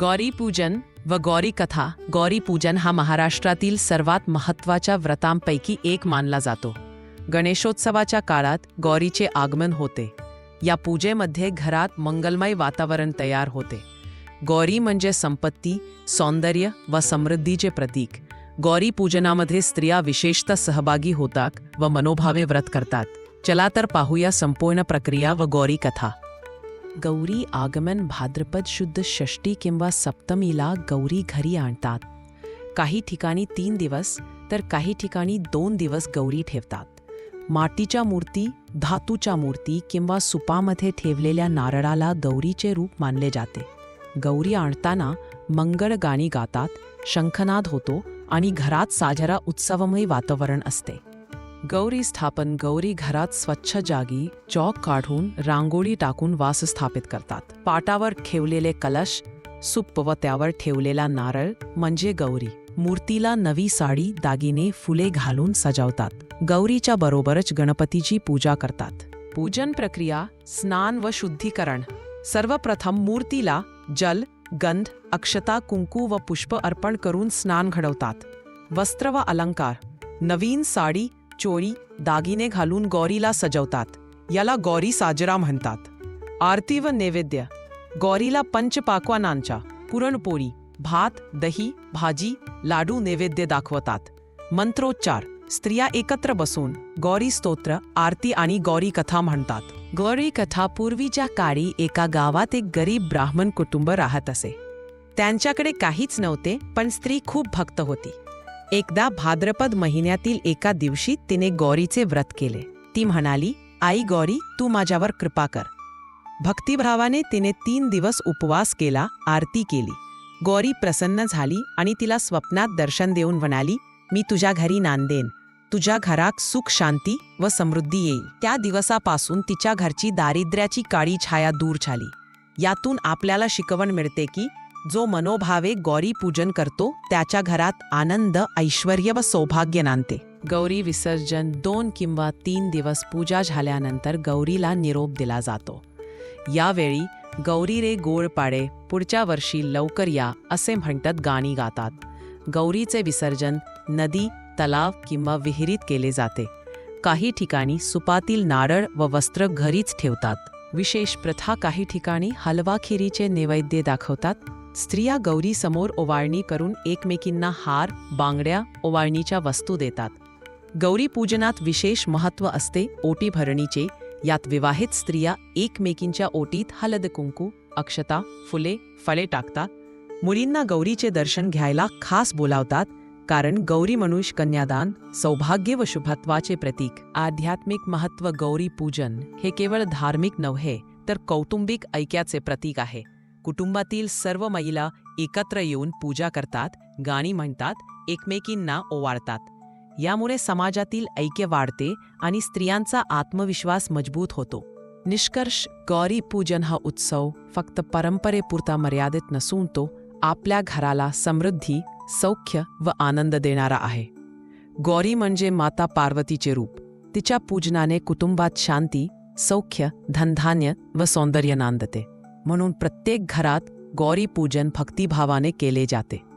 गौरी पूजन व गौरी कथा गौरी पूजन हा महाराष्ट्रातील सर्वात महत्त्वाच्या व्रतांपैकी एक मानला जातो. गणेशोत्सवाच्या काळात गौरीचे आगमन होते. या पूजेमध्ये घरात मंगलमय वातावरण तयार होते. गौरी म्हणजे संपत्ती सौंदर्य व समृद्धीचे प्रतीक. गौरी पूजनामध्ये स्त्रिया विशेषतः सहभागी होतात व मनोभावे व्रत करतात. चला तर पाहूया संपूर्ण प्रक्रिया व गौरी कथा. गौरी आगमन भाद्रपद शुद्ध षष्टी किंवा सप्तमीला गौरी घरी आणतात. काही ठिकाणी तीन दिवस तर काही ठिकाणी दोन दिवस गौरी ठेवतात. मातीच्या मूर्ती धातूच्या मूर्ती किंवा सुपामध्ये ठेवलेल्या नारळाला गौरीचे रूप मानले जाते. गौरी आणताना मंगळ गाणी गातात शंखनाद होतो आणि घरात साजरा उत्सवमय वातावरण असते. गौरी स्थापन गौरी घरात स्वच्छ जागी चौक काढून रांगोळी टाकून वास स्थापित करतात. पाटावर ठेवलेले कलश सुप्प व त्यावर ठेवलेला नारळ म्हणजे गौरी. मूर्तीला नवी साडी दागिने फुले घालून सजवतात. गौरीच्या बरोबरच गणपतीची पूजा करतात. पूजन प्रक्रिया स्नान व शुद्धीकरण. सर्वप्रथम मूर्तीला जल गंध अक्षता कुंकू व पुष्प अर्पण करून स्नान घडवतात. वस्त्र व अलंकार. नवीन साडी चोळी दागिने घालून गौरीला सजवतात. याला गौरी साजरा म्हणतात. आरती व नैवेद्य. गौरीला पंचपाकवानांच्या पुरणपोळी भात दही भाजी लाडू नैवेद्य दाखवतात. मंत्रोच्चार. स्त्रिया एकत्र बसून गौरी स्तोत्र आरती आणि गौरी कथा म्हणतात. गौरी कथा पूर्वीच्या काळी एका गावात एक गरीब ब्राह्मण कुटुंब राहत असे. त्यांच्याकडे काहीच नव्हते पण स्त्री खूप भक्त होती. एकदा भाद्रपद महिन्यातील एका दिवशी तिने गौरीचे व्रत केले. ती म्हणाली आई गौरी तू माझ्यावर कृपा कर. भक्तिभावाने तिने तीन दिवस उपवास केला आरती केली. गौरी प्रसन्न झाली आणि तिला स्वप्नात दर्शन देऊन म्हणाली मी तुझ्या घरी नांदेन. तुझ्या घरात सुख शांती व समृद्धी येईल. त्या दिवसापासून तिच्या घरची दारिद्र्याची काळी छाया दूर झाली. यातून आपल्याला शिकवण मिळते की जो मनोभावे गौरी पूजन करतो त्याच्या घरात आनंद ऐश्वर व सौभाग्य नांदते. गौरी विसर्जन दोन किंवा तीन दिवस पूजा झाल्यानंतर गौरीला निरोप दिला जातो. यावेळी गौरी रे गोळ पाडे पुढच्या वर्षी लवकर या असे म्हणतात गाणी गातात. गौरीचे विसर्जन नदी तलाव किंवा विहिरीत केले जाते. काही ठिकाणी सुपातील नारळ व वस्त्र घरीच ठेवतात. विशेष प्रथा काही ठिकाणी हलवा खिरीचे नैवेद्य दाखवतात. स्त्रिया गौरी समोर ओवाळणी करून एकमेकींना हार बांगड्या ओवाळणीच्या वस्तू देतात. गौरी पूजनात विशेष महत्त्व असते ओटी भरणीचे. यात विवाहित स्त्रिया एकमेकींच्या ओटीत हलद कुंकू अक्षता फुले फळे टाकतात. मुलींना गौरीचे दर्शन घ्यायला खास बोलावतात कारण गौरी मनुष्य कन्यादान सौभाग्य व शुभत्वाचे प्रतीक. आध्यात्मिक महत्त्व गौरी पूजन हे केवळ धार्मिक नव्हे तर कौटुंबिक ऐक्याचे प्रतीक आहे. कुटुंबातील सर्व महिला एकत्र येऊन पूजा करतात गाणी म्हणतात एकमेकींना ओवाळतात. यामुळे समाजातील ऐक्य वाढते आणि स्त्रियांचा आत्मविश्वास मजबूत होतो. निष्कर्ष गौरी पूजन हा उत्सव फक्त परंपरेपुरता मर्यादित नसून तो आपल्या घराला समृद्धी सौख्य व आनंद देणारा आहे. गौरी म्हणजे माता पार्वतीचे रूप. तिच्या पूजनाने कुटुंबात शांती सौख्य धनधान्य व सौंदर्य नांदते. म्हणून प्रत्येक घरात गौरी पूजन भक्तिभावाने केले जाते.